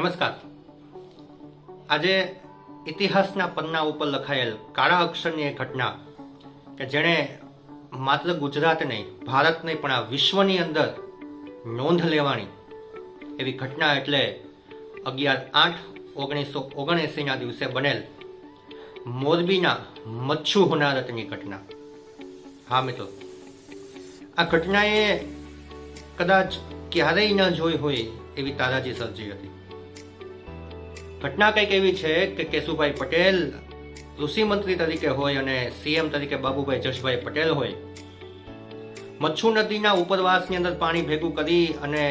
નમસ્કાર. આજે ઇતિહાસના પન્ના ઉપર લખાયેલ કાળા અક્ષરની એક ઘટના કે જેણે માત્ર ગુજરાત નહીં ભારત નહીં પણ આ વિશ્વની અંદર નોંધ લેવાની એવી ઘટના એટલે અગિયાર આઠ ઓગણીસો ઓગણએંસીના દિવસે બનેલ મોરબીના મચ્છુ હોનારતની ઘટના. હા, મિત્રો. આ ઘટનાએ કદાચ ક્યારેય ન જોઈ હોય એવી તારાજી સર્જી હતી. ઘટના કંઈક એવી છે કે કેશુભાઈ પટેલ કૃષિ મંત્રી તરીકે હોય અને સીએમ તરીકે બાબુભાઈ જશભાઈ પટેલ હોય. મચ્છુ નદીના ઉપરવાસની અંદર પાણી ભેગું કરી અને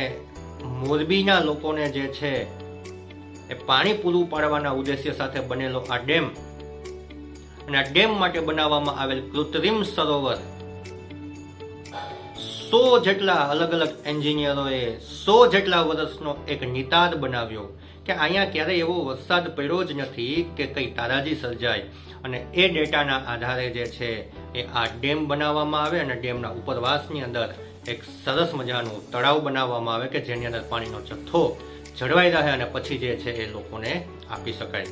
મોરબીના લોકોને જે છે એ પાણી પૂરું પાડવાના ઉદ્દેશ્ય સાથે બનેલો આ ડેમ અને આ ડેમ માટે બનાવવામાં આવેલ કૃત્રિમ સરોવર. સો જેટલા અલગ અલગ એન્જિનિયરોએ સો જેટલા વર્ષનો એક નિતાદ બનાવ્યો. કે અહીંયા ક્યારેય એવો વરસાદ પડ્યો જ નથી કે કઈ તારાજી સર્જાય. અને એ ડેટાના આધારે જે છે એ આ ડેમ બનાવવામાં આવે અને ડેમના ઉપરવાસની અંદર એક સરસ મજાનું તળાવ બનાવવામાં આવે કે જેની અંદર પાણીનો જથ્થો જળવાઈ રહે અને પછી જે છે એ લોકોને આપી શકાય.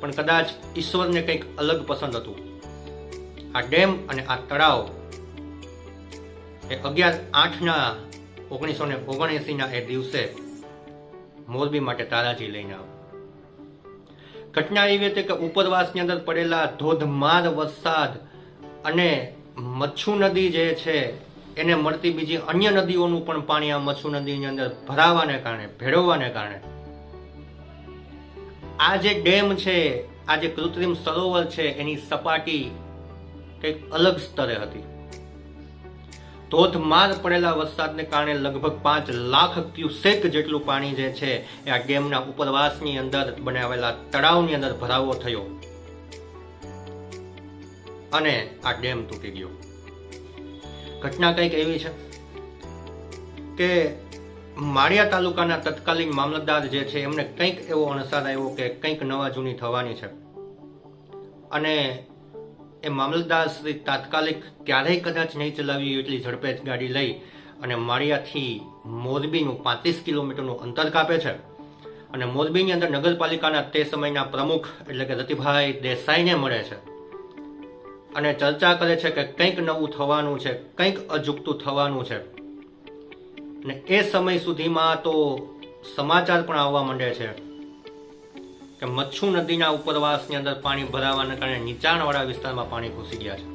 પણ કદાચ ઈશ્વરને કંઈક અલગ પસંદ હતું. આ ડેમ અને આ તળાવ એ અગિયાર આઠના ઓગણીસો ને ઓગણએંસીના એ દિવસે મોરબી માટે તારાજી લઈને આવ્યો ઘટના એવી હતી કે ઉપરવાસની અંદર પડેલા ધોધમાર વરસાદ અને મચ્છુ નદી જે છે, એને મળતી બીજી અન્ય નદીઓનું પણ પાણી આ મચ્છુ નદીની અંદર ભરાવાને કારણે, ભેળવવાને કારણે. આ જે ડેમ છે, આ જે કૃત્રિમ સરોવર છે, એની સપાટી કંઈક અલગ સ્તરે હતી. ધોધમાર પડેલા વરસાદને કારણે લગભગ પાંચ લાખ ક્યુસેક જેટલું પાણી જે છે એ આ ડેમના ઉપરવાસની અંદર બનાવેલા તળાવની અંદર ભરાવો થયો. અને આ ડેમ તૂટી ગયો. ઘટના કંઈક એવી છે કે માળિયા તાલુકાના તત્કાલીન મામલતદાર જે છે એમને કંઈક એવો અણસાર આવ્યો કે કંઈક નવા જૂની થવાની છે. અને એ મામલતદાર શ્રી તાત્કાલિક ક્યારેય કદાચ નહીં ચલાવી એટલી ઝડપે ગાડી લઈ અને માળિયાથી મોરબીનું પાંત્રીસ કિલોમીટરનું અંતર કાપે છે. અને મોરબીની અંદર નગરપાલિકાના તે સમયના પ્રમુખ એટલે કે રતિભાઈ દેસાઈને મળે છે. અને ચર્ચા કરે છે કે કંઈક નવું થવાનું છે, કંઈક અજુકતું થવાનું છે. અને એ સમય સુધીમાં તો સમાચાર પણ આવવા માંડે છે. કે મચ્છુ નદીના ઉપરવાસની અંદર પાણી ભરાવાના કારણે નીચાણવાળા વિસ્તારમાં પાણી ઘૂસી ગયા છે.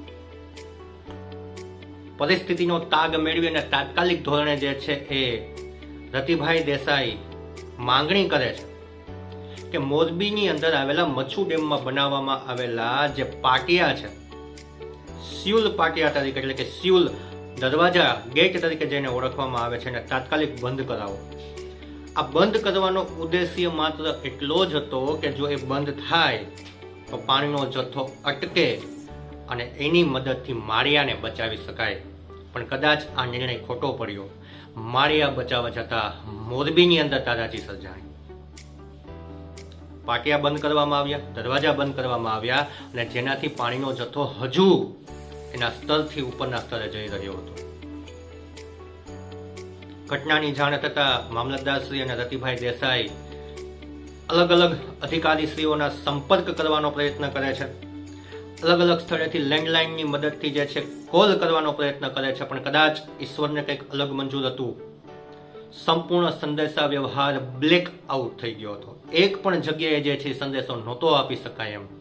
પરિસ્થિતિનો તાગ મેળવી અને તાત્કાલિક ધોરણે જે છે એ રતિભાઈ દેસાઈ માંગણી કરે છે કે મોરબીની અંદર આવેલા મચ્છુ ડેમમાં બનાવવામાં આવેલા જે પાટિયા છે, સ્યુલ પાટિયા તરીકે એટલે કે સ્યુલ દરવાજા ગેટ તરીકે જેને ઓળખવામાં આવે છે, એને તાત્કાલિક બંધ કરાવો. આ બંધ કરવાનો ઉદ્દેશ્ય માત્ર એટલો જ હતો કે જો એ બંધ થાય, તો પાણીનો જથ્થો અટકે અને એની મદદથી માળિયાને બચાવી શકાય. પણ કદાચ આ નિર્ણય ખોટો પડ્યો. માળિયા બચાવવા જતાં મોરબીની અંદર તારાજી સર્જાણી પાટિયા બંધ કરવામાં આવ્યા, દરવાજા બંધ કરવામાં આવ્યા અને જેનાથી પાણીનો જથ્થો હજુ એના સ્તરથી ઉપરના સ્તરે જઈ રહ્યો હતો. ઘટનાની જાણ થતાં મામલતદાર શ્રી અને રતિભાઈ દેસાઈ અલગ અલગ અધિકારીશ્રીઓના સંપર્ક કરવાનો પ્રયત્ન કરે છે. અલગ અલગ સ્થળેથી લેન્ડલાઇનની મદદથી જે છે કોલ કરવાનો પ્રયત્ન કરે છે, પણ કદાચ ઈશ્વરને કંઈક અલગ મંજૂર હતું. સંપૂર્ણ સંદેશા વ્યવહાર બ્લેક આઉટ થઈ ગયો હતો. એક પણ જગ્યાએ જે છે સંદેશો નહોતો આપી શકાય એમ.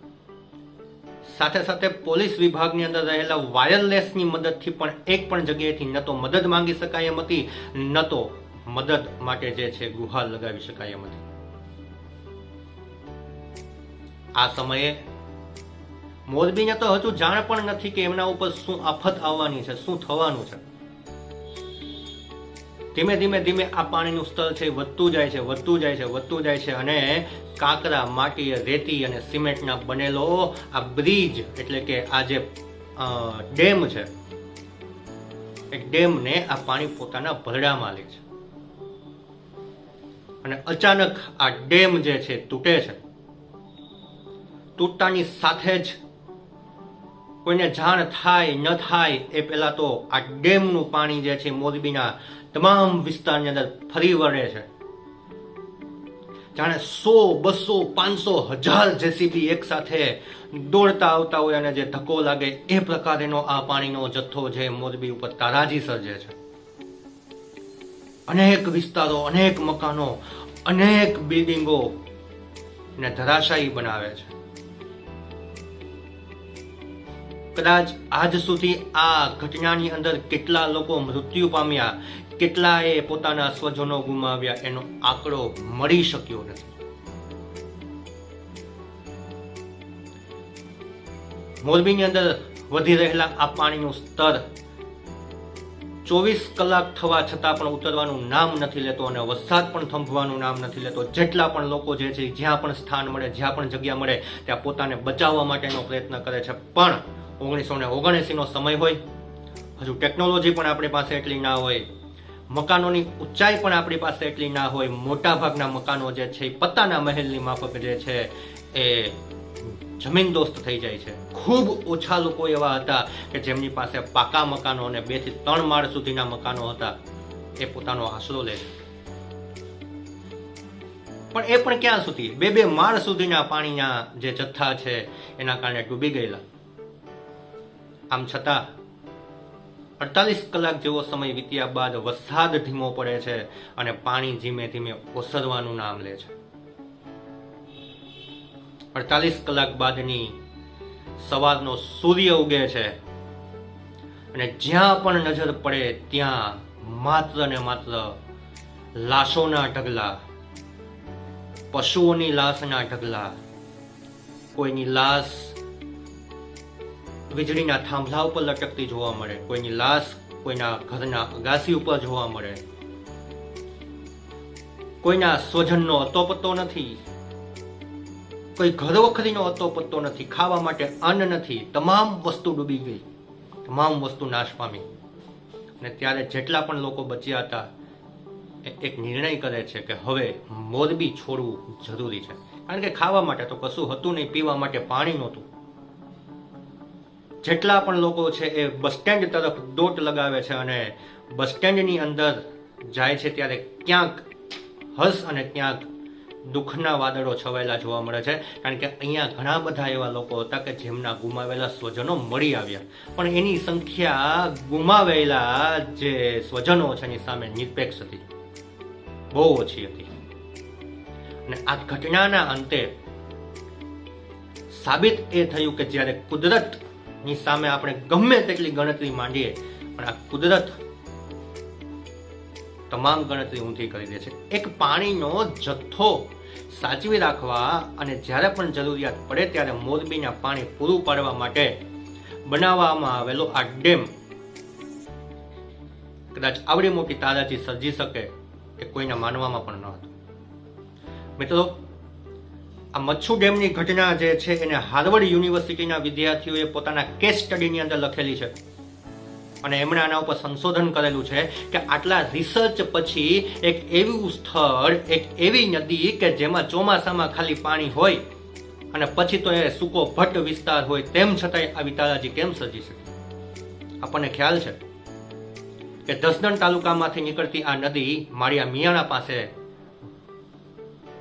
સાથે સાથે પોલીસ વિભાગની અંદર રહેલા વાયરલેસની મદદથી પણ એક પણ જગ્યાએથી ન તો મદદ માંગી શકાય એમ હતી, ન તો મદદ માટે જે છે ગુહાર લગાવી શકાય એમ હતી. આ સમયે મોરબીને તો હજુ જાણ પણ નથી કે એમના ઉપર શું આફત આવવાની છે, શું થવાનું છે. ધીમે ધીમે ધીમે આ પાણીનું સ્તર છે વધતું જાય છે, વધતું જાય છે, વધતું જાય છે અને કાંકરા માટી રેતી અને સિમેન્ટના બનેલો આ બ્રિજ એટલે કે આ જે ડેમ છે, એ ડેમને આ પાણી પોતાના ભરડામાં લે છે. અને અચાનક આ ડેમ જે છે તૂટે છે. તૂટતાની સાથે જ કોઈને જાણ થાય, ન થાય એ પહેલાં તો આ ડેમનું પાણી જે છે મોરબીના તમામ વિસ્તારની અંદર ફરી વળે છે. જાણે સો, બસો, પાંચસો હજાર જેસીબી એક સાથે દોડતા આવતા હોય અને જે ધક્કો લાગે એ પ્રકારેનો આ પાણીનો જથ્થો જે મોરબી ઉપર તારાજી સર્જે છે. અનેક વિસ્તારો, અનેક મકાનો, અનેક બિલ્ડિંગો ને ધરાશાયી બનાવે છે. કદાચ આજ સુધી આ ઘટનાની અંદર કેટલા લોકો મૃત્યુ પામ્યા, કેટલાએ પોતાના સ્વજનો ગુમાવ્યા, એનો આંકડો મળી શક્યો નથી. મોરબીની અંદર વધી રહેલા આ પાણીનું સ્તર ચોવીસ કલાક થવા છતાં પણ ઉતરવાનું નામ નથી લેતો અને વરસાદ પણ થંભવાનું નામ નથી લેતો. જેટલા પણ લોકો જે છે, જ્યાં પણ સ્થાન મળે, જ્યાં પણ જગ્યા મળે, ત્યાં પોતાને બચાવવા માટેનો પ્રયત્ન કરે છે. પણ ઓગણીસો ને ઓગણએંસીનો સમય હોય. હજુ ટેકનોલોજી પણ આપણી પાસે એટલી ના હોય. મકાનોની ઊંચાઈ પણ આપણી પાસે એટલી ના હોય. મોટા ભાગના મકાનો જે છે, એ પત્તાના મહેલની માફક જે છે, એ જમીન દોસ્ત થઈ જાય છે. ખૂબ ઓછા લોકો એવા હતા કે જેમની પાસે પાકા મકાનો અને બેથી ત્રણ માળ સુધીના મકાનો હતા. એ પોતાનો આશરો લે છે. પણ એ પણ ક્યાં સુધી? બે બે માળ સુધીના પાણીના જે જથ્થા છે, એના કારણે ડૂબી ગયેલા. આમ છતાં અડતાલીસ કલાક જેવો સમય વીત્યા બાદ વરસાદ ધીમો પડે છે અને પાણી ધીમે ધીમે ઓસરવાનું નામ લે છે. અડતાલીસ કલાક બાદની સવારનો સૂર્ય ઉગે છે અને જ્યાં પણ નજર પડે ત્યાં માત્ર ને માત્ર લાશોના ઢગલા, પશુઓની લાશના ઢગલા, કોઈની લાશ વીજળીના થાંભલા ઉપર લટકતી જોવા મળે. કોઈની લાશ, કોઈના ઘરના અગાસી ઉપર જોવા મળે. કોઈના સ્વજનનો અતોપત્તો નથી. કોઈ ઘર વખરીનો અતોપત્તો નથી. ખાવા માટે અન્ન નથી. તમામ વસ્તુ ડૂબી ગઈ. તમામ વસ્તુ નાશ પામી. અને ત્યારે જેટલા પણ લોકો બચ્યા હતા એક નિર્ણય કરે છે કે હવે મોરબી છોડવું જરૂરી છે. કારણ કે ખાવા માટે તો કશું હતું નહીં, પીવા માટે પાણી નહોતું. જેટલા પણ લોકો છે એ બસ સ્ટેન્ડ તરફ દોટ લગાવે છે અને બસ સ્ટેન્ડની અંદર જાય છે ત્યારે ક્યાંક હર્ષ અને ક્યાંક દુઃખના વાદળો છવાયેલા જોવા મળે છે. કારણ કે અહીંયા ઘણા બધા એવા લોકો હતા કે જેમના ગુમાવેલા સ્વજનો મળી આવ્યા. પણ એની સંખ્યા ગુમાવેલા જે સ્વજનો છે એની સામે નિરપેક્ષ હતી. બહુ ઓછી હતી. અને આ ઘટનાના અંતે સાબિત એ થયું કે જ્યારે કુદરતની સામે આપણે ગમે તેટલી ગણતરી માંડીએ, પણ આ કુદરત તમામ ગણતરી ઊંધી કરી દે છે. એક પાણીનો જથ્થો સાચવી રાખવા અને જ્યારે પણ જરૂરિયાત પડે ત્યારે મોરબીના પાણી પૂરું પાડવા માટે બનાવવામાં આવેલો આ ડેમ કદાચ આવડી મોટી તારાજી સર્જી શકે એ કોઈને માનવામાં પણ ન હતું. મિત્રો આ મચ્છુ ડેમની ઘટના જે છે એને હાર્વર્ડ યુનિવર્સિટીના વિદ્યાર્થીઓએ પોતાના કેસ સ્ટડીની અંદર લખેલી છે. અને એમણે આના ઉપર સંશોધન કરેલું છે કે આટલા રિસર્ચ પછી એક એવું સ્થળ, એક એવી નદી કે જેમાં ચોમાસામાં ખાલી પાણી હોય અને પછી તો એ સૂકો ભટ્ટ વિસ્તાર હોય તેમ છતાંય આવી તારાજી કેમ સર્જી શકે? આપણને ખ્યાલ છે કે જસદણ તાલુકામાંથી નીકળતી આ નદી માળિયા મિયાણા પાસે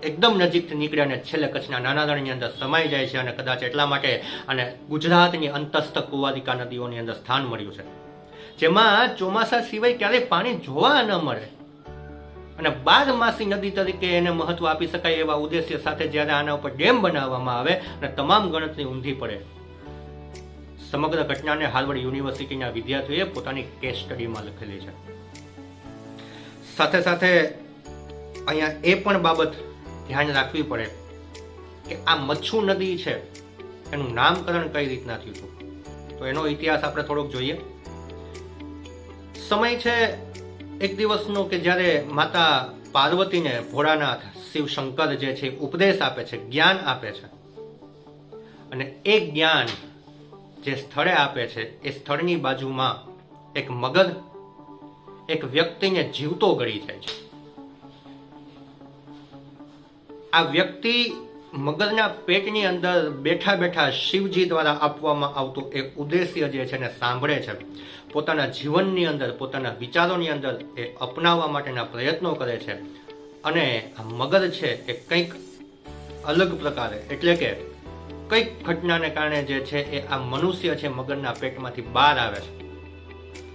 એકદમ નજીકથી નીકળે અને છેલ્લે કચ્છના નાના રણની અંદર સમાઈ જાય છે અને કદાચ એટલા માટે અને ગુજરાતની અંતસ્થ કુવાદિકા નદીઓની અંદર સ્થાન મળ્યું છે. જેમાં ચોમાસા સિવાય ક્યારેય પાણી જોવા ન મળે. અને બારમાસી નદી તરીકે એને મહત્વ આપી શકાય એવા ઉદ્દેશ્ય સાથે જ્યારે આના ઉપર ડેમ બનાવવામાં આવે અને તમામ ગણતરી ઊંધી પડે. સમગ્ર ઘટનાને હાર્વર્ડ યુનિવર્સિટીના વિદ્યાર્થીઓએ પોતાની કેસ સ્ટડીમાં લખેલી છે. સાથે સાથે અહીંયા એ પણ બાબત ધ્યાન રાખવી પડે કે આ મચ્છુ નદી છે, એનું નામકરણ કઈ રીતના થયું હતું? તો એનો ઇતિહાસ આપણે થોડોક જોઈએ. સમય છે એક દિવસનો કે જ્યારે માતા પાર્વતીને ભોળાનાથ શિવ શંકર જે છે ઉપદેશ આપે છે, જ્ઞાન આપે છે. અને એ જ્ઞાન જે સ્થળે આપે છે, એ સ્થળની બાજુમાં એક મગર એક વ્યક્તિને જીવતો ગળી જાય છે. આ વ્યક્તિ મગરના પેટની અંદર બેઠા બેઠા શિવજી દ્વારા આપવામાં આવતો એક ઉદ્દેશ્ય જે છે ને સાંભળે છે. પોતાના જીવનની અંદર, પોતાના વિચારોની અંદર એ અપનાવવા માટેના પ્રયત્નો કરે છે. અને આ મગર છે એ કંઈક અલગ પ્રકારે, એટલે કે કંઈક ઘટનાને કારણે જે છે એ આ મનુષ્ય છે મગરના પેટમાંથી બહાર આવે છે.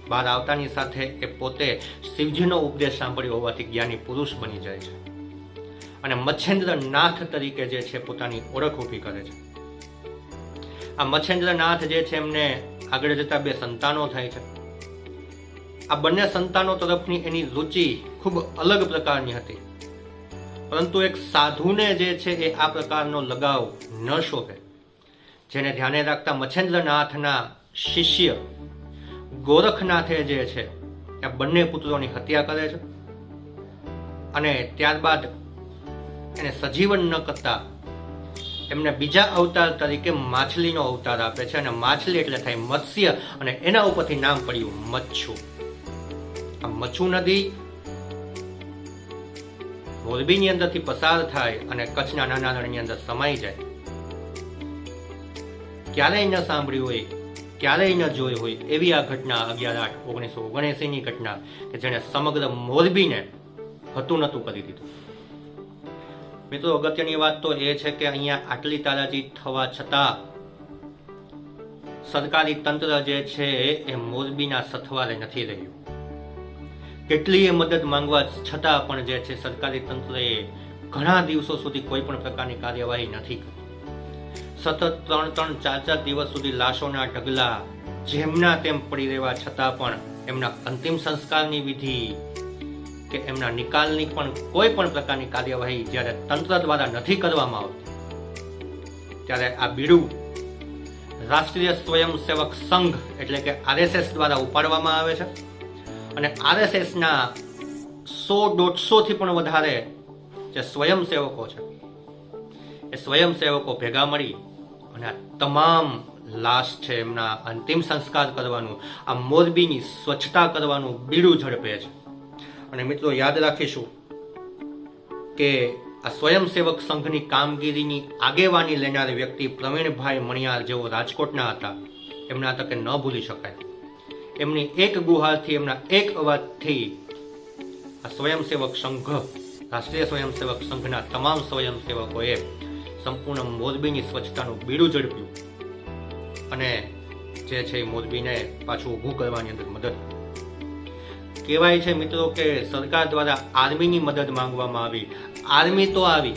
બહાર આવતાની સાથે એ પોતે શિવજીનો ઉપદેશ સાંભળ્યો હોવાથી જ્ઞાની પુરુષ બની જાય છે. અને મચ્છેન્દ્રનાથ તરીકે જે છે પોતાની ઓળખ ઊભી કરે છે. આ મચ્છેન્દ્રનાથ જે છે એમને આગળ જતા બે સંતાનો થાય છે. આ બંને સંતાનો તરફની એની રુચિ ખૂબ અલગ પ્રકારની હતી. પરંતુ એક સાધુને જે છે એ આ પ્રકારનો લગાવ ન શોભે જેને ધ્યાને રાખતા મચ્છેન્દ્રનાથના શિષ્ય ગોરખનાથે જે છે એ બંને પુત્રોની હત્યા કરે છે. અને ત્યારબાદ એને સજીવન ન કરતા એમને બીજા અવતાર તરીકે માછલીનો અવતાર આપે છે અને માછલી એટલે થાય મત્સ્ય અને એના ઉપરથી નામ પડ્યું મચ્છુ. આ મચ્છુ નદી મોરબીની અંદરથી પસાર થાય અને કચ્છના નાના રણની અંદર સમાઈ જાય. ક્યારેય ન સાંભળ્યું હોય, ક્યારેય ન જોઈ હોય એવી આ ઘટના અગિયાર આઠ ઓગણીસો ઓગણએસી ની ઘટના કે જેણે સમગ્ર મોરબીને હતું નતું કરી દીધું. મિત્રો, અગત્યની વાત તો એ છે કે અહીંયા આટલી તારાજી થવા છતાં સરકારી તંત્ર જે છે એ મોરબીના સથવારે નથી રહ્યું. કેટલીય મદદ માંગવા છતાં પણ જે છે સરકારી તંત્રએ ઘણા દિવસો સુધી કોઈ પણ પ્રકારની કાર્યવાહી નથી કરી. સતત ત્રણ ત્રણ ચાર ચાર દિવસ સુધી લાશોના ઢગલા જેમના તેમ પડી રહેવા છતાં પણ એમના અંતિમ સંસ્કારની વિધિ કે એમના નિકાલની પણ કોઈ પણ પ્રકારની કાર્યવાહી જ્યારે તંત્ર દ્વારા નથી કરવામાં આવતી, ત્યારે આ બીડું રાષ્ટ્રીય સ્વયંસેવક સંઘ એટલે કે આરએસએસ દ્વારા ઉપાડવામાં આવે છે. અને આરએસએસના સો દોઢસોથી પણ વધારે જે સ્વયંસેવકો છે, એ સ્વયંસેવકો ભેગા મળી અને આ તમામ લાશ છે એમના અંતિમ સંસ્કાર કરવાનું, આ મોરબીની સ્વચ્છતા કરવાનું બીડું ઝડપે છે. અને મિત્રો યાદ રાખીશું કે આ સ્વયંસેવક સંઘની કામગીરીની આગેવાની લેનાર વ્યક્તિ પ્રવીણભાઈ મણિયાર જેઓ રાજકોટના હતા, એમના તકે ન ભૂલી શકાય. એમની એક ગુહારથી, એમના એક અવાજથી આ સ્વયંસેવક સંઘ, રાષ્ટ્રીય સ્વયંસેવક સંઘના તમામ સ્વયંસેવકોએ સંપૂર્ણ મોરબીની સ્વચ્છતાનું બીડું ઝડપ્યું. અને જે છે એ મોરબીને પાછું ઊભું કરવાની અંદર મદદ કરી કહેવાય છે મિત્રો કે સરકાર દ્વારા આર્મીની મદદ માંગવામાં આવી. આર્મી તો આવી.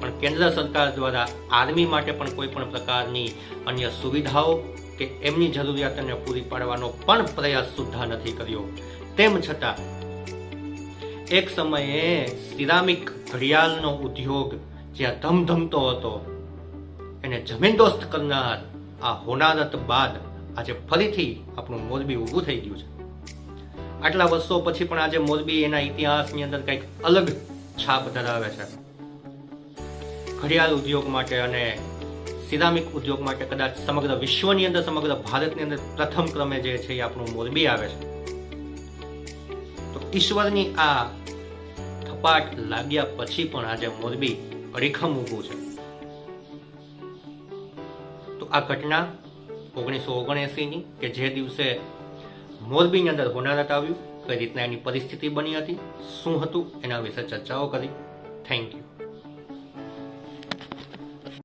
પણ કેન્દ્ર સરકાર દ્વારા આર્મી માટે પણ કોઈ પણ પ્રકારની અન્ય સુવિધાઓ કે એમની જરૂરિયાતોને પૂરી પાડવાનો પણ પ્રયાસ સુદ્ધા નથી કર્યો. તેમ છતાં, એક સમયે સિરામિક ઘડિયાળનો ઉદ્યોગ જ્યાં ધમધમતો હતો, એને જમીનદોસ્ત કરનાર આ હોનારત બાદ આજે ફરીથી આપણું મોરબી ઊભું થઈ ગયું છે. આટલા વર્ષો પછી પણ આજે મોરબી એના ઇતિહાસની અંદર કંઈક અલગ છાપ ધરાવે છે. ઘડિયાળ ઉદ્યોગ માટે અને સિરામિક ઉદ્યોગ માટે કદાચ સમગ્ર વિશ્વની અંદર, સમગ્ર ભારતની અંદર પ્રથમ ક્રમે જે છે એ આપણું મોરબી આવે છે. તો ઈશ્વરની આ થપાટ લાગ્યા પછી પણ આજે મોરબી અડીખમ ઊભું છે. તો આ ઘટના ઓગણીસો ઓગણએસીની કે જે દિવસે મોરબીની અંદર હોનારત આવ્યું, કઈ રીતના એની પરિસ્થિતિ બની હતી, શું હતું, એના વિશે ચર્ચાઓ કરી. Thank you